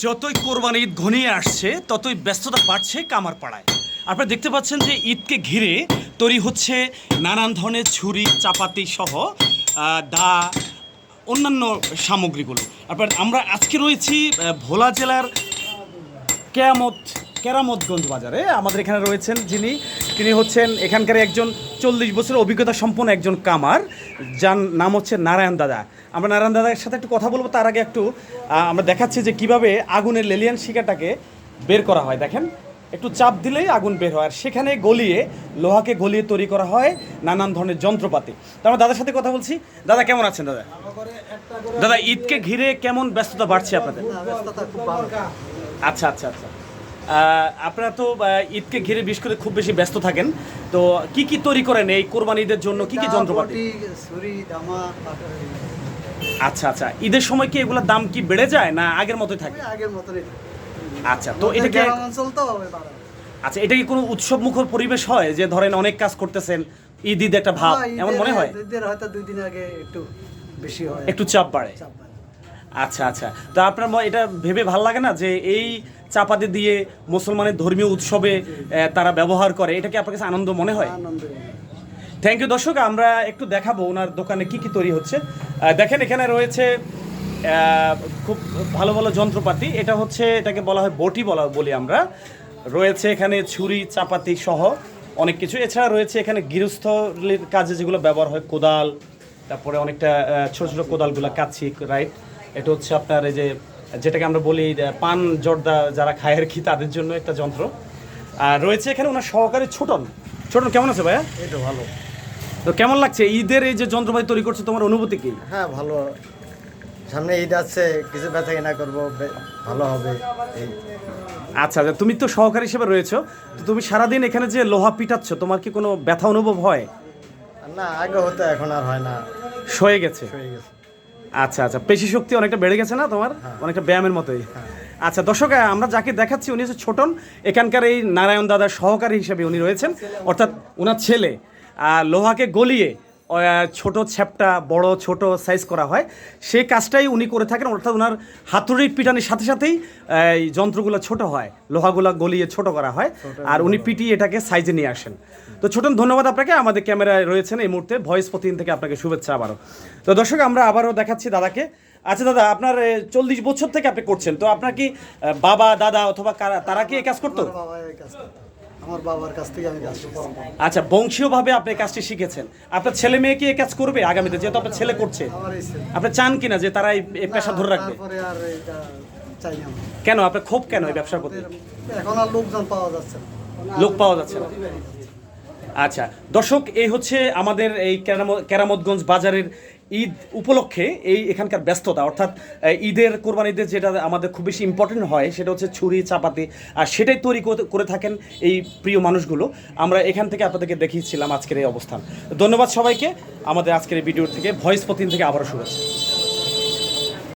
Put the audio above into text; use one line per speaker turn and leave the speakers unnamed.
যতই কোরবানি ঈদ ঘনিয়ে আসছে, ততই ব্যস্ততা বাড়ছে কামার পাড়ায় আপনারা দেখতে পাচ্ছেন যে ঈদকে ঘিরে তৈরি হচ্ছে নানান ধরনের ছুরি, চাপাতি সহ দা, অন্যান্য সামগ্রীগুলো। আপনার, আমরা আজকে রয়েছি ভোলা জেলার কেরামত কেরামতগঞ্জ বাজারে আমাদের এখানে রয়েছেন যিনি তিনি হচ্ছেন এখানকার একজন চল্লিশ বছরের অভিজ্ঞতা সম্পন্ন একজন কামার যার নাম হচ্ছে নারায়ণ দাদা। আমরা নারায়ণ দাদার সাথে একটু কথা বলব তার আগে একটু আমরা দেখাচ্ছি যে কীভাবে আগুনের লেলিয়ান শিকাটাকে বের করা হয়। দেখেন একটু চাপ দিলেই আগুন বের হয় আর সেখানে গলিয়ে লোহাকে গলিয়ে তৈরি করা হয় নানান ধরনের যন্ত্রপাতি। তো আমরা দাদার সাথে কথা বলছি। দাদা কেমন আছেন দাদা? দাদা ঈদকে ঘিরে কেমন ব্যস্ততা বাড়ছে আপনাদের?
ব্যস্ততা খুব ভালো।
আচ্ছা আচ্ছা আচ্ছা। আপনারা তো ঈদকে ঘিরে বিশেষ করে খুব বেশি ব্যস্ত থাকেন। তো কি কি তৈরি করেন এই কোরবানি ঈদের জন্য? কি কি যন্ত্রপাতি? আচ্ছা আচ্ছা। ঈদের সময় কি এগুলোর দাম কি বেড়ে যায় না আগের মতোই থাকে?
আগের মতনই
আচ্ছা তো এটা কি
অঞ্চল তো
আচ্ছা এটা কি কোনো উৎসব মুখর পরিবেশ হয়? যে ধরেন অনেক কাজ করতেছেন ঈদ ঈদ একটা ভাব
হ্যাঁ,
এমন মনে হয়?
ঈদের হয়তো দুই দিন আগে একটু বেশি হয়।
একটু চাপ বাড়ে।
চাপ বাড়ে।
আচ্ছা আচ্ছা। তো আপনার এটা ভেবে ভালো লাগে না যে এই চাপাতি দিয়ে মুসলমানের ধর্মীয় উৎসবে তারা ব্যবহার করে? এটা কি আপনার কাছে আনন্দ মনে হয়? থ্যাংক ইউ দর্শক আমরা একটু দেখাবো ওনার দোকানে কি কি তৈরি হচ্ছে। দেখেন এখানে রয়েছে খুব ভালো ভালো যন্ত্রপাতি। এটা হচ্ছে এটাকে বলা হয় বটি বলা বলি আমরা। রয়েছে এখানে ছুরি চাপাতি সহ অনেক কিছু। এছাড়া রয়েছে এখানে গৃহস্থলীর কাজে যেগুলো ব্যবহার হয় কোদাল তারপরে অনেকটা ছোট ছোট কোদালগুলো কাচ্ছি রাইট? এটা হচ্ছে আপনার এই যে যেটাকে আমরা বলি পান জর্দা যারা খায় আর কি তাদের জন্য একটা যন্ত্র। আর রয়েছে এখানে ওনার সহকারী ছোটন। ছোটন কেমন আছে ভাইয়া?
এটা ভালো।
তো কেমন লাগছে? ঈদের এই যে যন্ত্রপাতি তৈরি করছে তোমার অনুভূতি কি?
হ্যাঁ ভালো। সামনে ঈদ আছে কিছু বেচা কেনা করব ভালো হবে। এই।
আচ্ছা আচ্ছা, তুমি তো সহকারী হিসেবে রয়েছো তো তুমি সারাদিন এখানে যে লোহা পিটাচ্ছ তোমার কি কোনো ব্যথা অনুভব হয়?
না আগে হতো এখন আর হয় না।
সয়ে গেছে।
হয়ে গেছে।
আচ্ছা আচ্ছা। পেশি শক্তি অনেকটা বেড়ে গেছে না তোমার? অনেকটা ব্যায়ামের মতোই। আচ্ছা দর্শক আমরা যাকে দেখাচ্ছি উনি হচ্ছে ছোটন। এখানকার এই নারায়ণ দাদার সহকারী হিসেবে উনি রয়েছেন। অর্থাৎ ওনার ছেলে। আর লোহাকে গলিয়ে ছোট ছ্যাপটা বড় ছোট সাইজ করা হয়। সেই কাজটাই উনি করে থাকেন। অর্থাৎ ওনার হাতুড়ির পিটানির সাথে সাথেই এই যন্ত্রগুলো ছোট হয়। লোহাগুলো গলিয়ে ছোট করা হয়। আর উনি পিটিয়ে এটাকে সাইজে নিয়ে আসেন। তো ছোটন ধন্যবাদ আপনাকে। আমাদের ক্যামেরায় রয়েছেন এই মুহূর্তে ভয়েস প্রতিদিন থেকে আপনাকে শুভেচ্ছা আবারও। তো দর্শক আমরা আবারও দেখাচ্ছি দাদাকে। আচ্ছা দাদা আপনার চল্লিশ বছর থেকে আপনি করছেন। তো আপনার কি বাবা দাদা অথবা তারা কি এই কাজ করতো।
আমার বাবার কাছ থেকে আমি কাজ শিখেছি
আচ্ছা বংশীয়ভাবে আপনি কাজটি শিখেছেন। আপনার ছেলে মেয়ে কি এই কাজ করবে আগামীতে যেহেতু আপনার ছেলে করছে?
আমার এই ছেলে।
আপনি চান কিনা যে তারা এই- এই পেশা ধরে রাখবে?
তারপরে আর এটা চাই না আমার।
কেন? আপনার ক্ষোভ কেন এই ব্যবসার প্রতি?
এখন আর লোকজন পাওয়া যাচ্ছে না।
লোক পাওয়া যাচ্ছে না। আচ্ছা দর্শক এই হচ্ছে আমাদের এই কেরাম- কেরামতগঞ্জ বাজারের ঈদ উপলক্ষে এই এখানকার ব্যস্ততা, অর্থাৎ ঈদের কোরবান ঈদের যেটা আমাদের খুব বেশি ইম্পর্টেন্ট হয়, সেটা হচ্ছে ছুরি, চাপাতি, আর সেটাই তৈরি করে থাকেন এই প্রিয় মানুষগুলো। আমরা এখান থেকে আপনাদেরকে দেখিয়েছিলাম আজকের এই অবস্থান। ধন্যবাদ সবাইকে। আমাদের আজকের এই ভিডিওর থেকে ভয়েস প্রতিদিন থেকে আবারও শুভেচ্ছা।